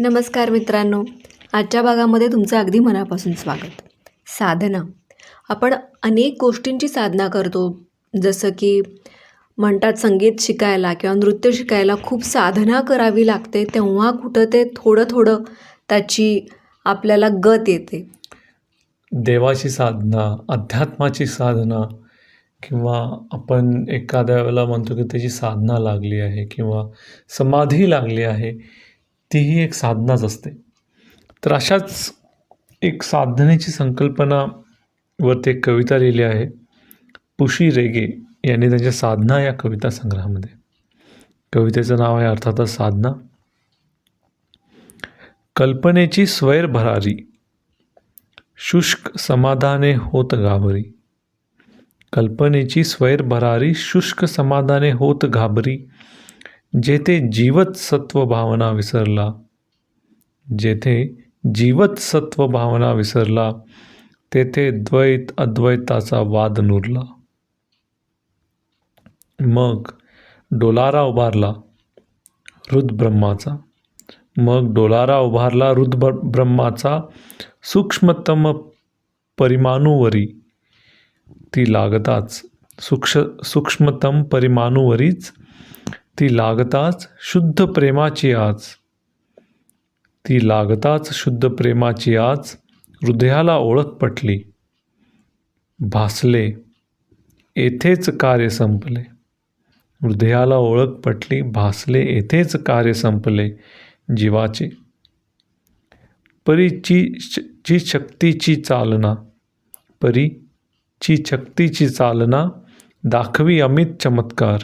नमस्कार मित्रांनो. आजच्या भागामध्ये तुमचं अगदी मनापासून स्वागत. साधना. आपण अनेक गोष्टींची साधना करतो. जसं की म्हणतात संगीत शिकायला किंवा नृत्य शिकायला खूप साधना करावी लागते. तेव्हा कुठं ते थोडं थोडं त्याची आपल्याला गत येते. देवाची साधना अध्यात्माची साधना किंवा आपण एखाद्या वेळेला म्हणतो की त्याची साधना लागली आहे किंवा समाधी लागली आहे. तीही एक साधनाच असते. तर अशाच एक साधनेची संकल्पनावरती एक कविता लिहिली आहे. पुशी रेगे यांनी त्यांच्या साधना या कविता संग्रहामध्ये. कवितेचं नाव आहे अर्थातच साधना. कल्पनेची स्वैर भरारी शुष्क समाधाने होत घाबरी. कल्पनेची स्वैर भरारी शुष्क समाधाने होत घाबरी. जेथे जीवत सत्व भावना विसरला जेथे जीवत सत्व भावना विसरला तेथे द्वैत अद्वैताचा वाद नुरला. मग डोलारा उभारला रुद्ब्रह्माचा मग डोलारा उभारला रुद्र ब्रह्माचा सूक्ष्मतम परिमाणूवरी ती लागताच सूक्ष सूक्ष्मतम परिमाणूवरीच ती लागताच शुद्ध प्रेमाची आज. ती लागताच शुद्ध प्रेमाची आज हृदयाला ओळख पटली. भासले. येथेच कार्य संपले. हृदयाला ओळख पटली. भासले. येथेच कार्य संपले. जीवाचे. परीची ची शक्तीची चालना. परीची शक्तीची चालना दाखवी अमित चमत्कार.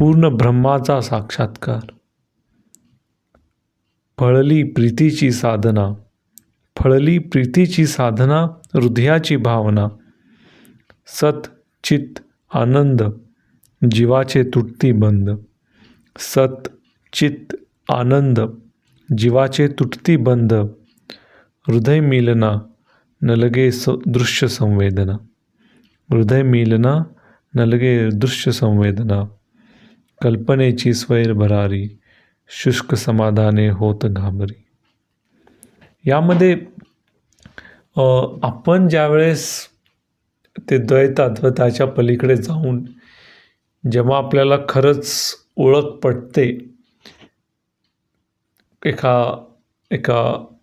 पूर्ण ब्रह्माचा साक्षात्कार. फळली प्रीतीची साधना फळली प्रीतीची साधना हृदयाची भावना. सत चित आनंद जीवाचे तुटती बंद. सत चित आनंद जीवाचे तुटती बंद. हृदय मिलना नलगे स दृश्य संवेदना. हृदय मिलना नलगे दृश्य संवेदना. कल्पनेची स्वैर भरारी शुष्क समाधाने होत घाबरी. यामध्ये आपण ज्यावेळेस ते द्वैत अद्वैताच्या पलीकडे जाऊन जेव्हा आपल्याला खरंच ओळख पटते एका एका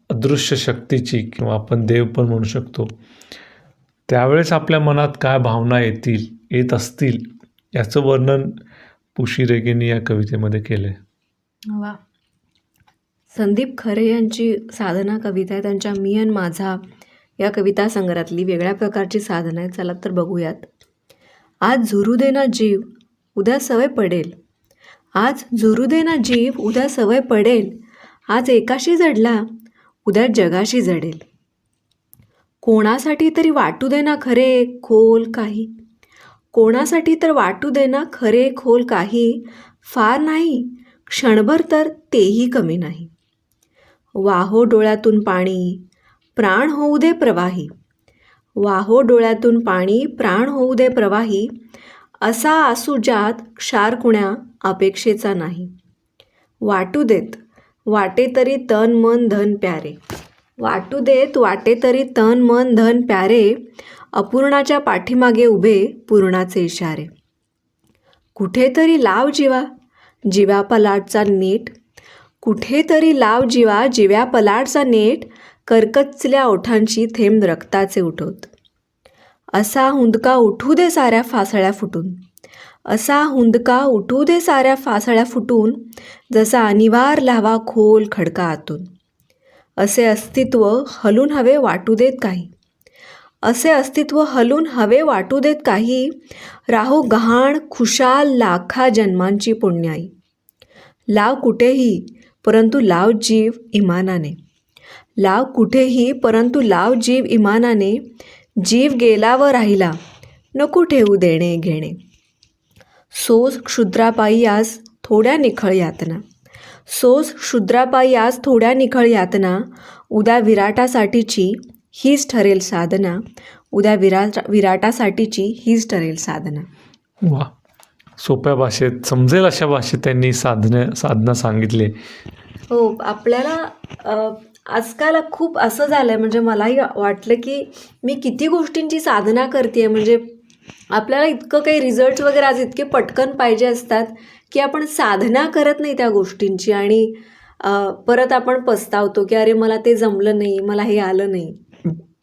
अदृश्य शक्तीची किंवा आपण देव पण म्हणू शकतो त्यावेळेस आपल्या मनात काय भावना येतील येत असतील याचं वर्णन पुशी रेगेने या कवितेमध्ये केलं आहे वा. संदीप खरे यांची साधना कविता आहे. त्यांच्या मी आणि माझा या कविता संग्रहातली वेगळ्या प्रकारची साधना आहे चला तर बघूयात. आज झुरू दे ना जीव उद्या सवय पडेल. आज झुरू दे ना जीव उद्या सवय पडेल. आज एकाशी जडला उद्या जगाशी जडेल. कोणासाठी तरी वाटू दे ना खरे खोल काही. कोणासाठी तर वाटू दे ना खरे खोल काही. फार नाही क्षणभर तर तेही कमी नाही. वाहो डोळ्यातून पाणी प्राण होऊ दे प्रवाही. वाहो डोळ्यातून पाणी प्राण होऊ दे प्रवाही. असा आसू ज्यात क्षार कुण्या अपेक्षेचा नाही. वाटू देत वाटे तरी तन मन धन प्यारे. वाटू देत वाटे तरी तन मन धन प्यारे अपूर्णाच्या पाठीमागे उभे पूर्णाचे इशारे. कुठेतरी लाव जीवा जिव्या पलाटचा नेट. कुठेतरी लाव जीवा जिव्या पलाटचा नेट करकचल्या ओठांची थेंब रक्ताचे उठवत असा हुंदका उठू दे साऱ्या फासळ्या फुटून. असा हुंदका उठू दे साऱ्या फासळ्या फुटून जसा अनिवार लावा खोल खडका आतून असे अस्तित्व हलून हवे वाटू देत काही. असे अस्तित्व हलून हवे वाटू देत काही राहू गहाण खुशाल लाखा जन्मांची पुण्याई. लाव कुठेही परंतु लाव जीव इमानाने. लाव कुठेही परंतु लाव जीव इमानाने. जीव गेला व राहिला नको ठेवू देणे घेणे. सोज क्षुद्रापायी आज थोड्या निखळ यातना. सोस आज थोड्या निखळ यातना उद्या विराटासाठीची हीच ठरेल साधना. उद्या विराट विराटासाठीची हीच ठरेल साधना. वा. सोप्या भाषेत समजेल अशा भाषेत त्यांनी साधने साधना सांगितली. हो आपल्याला आजकाल खूप असं झालं आहे म्हणजे मलाही वाटलं की मी किती गोष्टींची साधना करते आहे म्हणजे आपल्याला इतकं काही रिझल्ट्स वगैरे आज इतके पटकन पाहिजे असतात की आपण साधना करत नाही त्या गोष्टींची आणि परत आपण पस्तावतो की अरे मला ते जमलं नाही मला हे आलं नाही.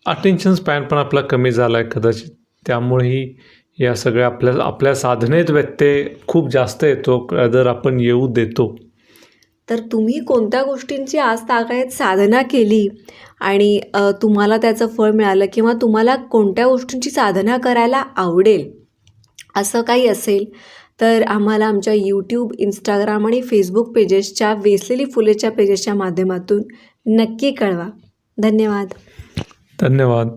अटेन्शन स्पॅन पण आपला कमी झाला आहे कदाचित. त्यामुळेही या सगळ्या आपल्या आपल्या साधनेत व्यत्यय खूप जास्त येतो जर आपण येऊ देतो. तर तुम्ही कोणत्या गोष्टींची आज तागायत साधना केली? आणि तुम्हाला त्याचं फळ मिळालं किंवा तुम्हाला कोणत्या गोष्टींची साधना करायला आवडेल? असं काही असेल तर आम्हाला आमच्या यूट्यूब इंस्टाग्राम आणि फेसबुक पेजेसच्या वेसलेली फुलेच्या पेजेसच्या माध्यमातून नक्की कळवा. धन्यवाद. धन्यवाद.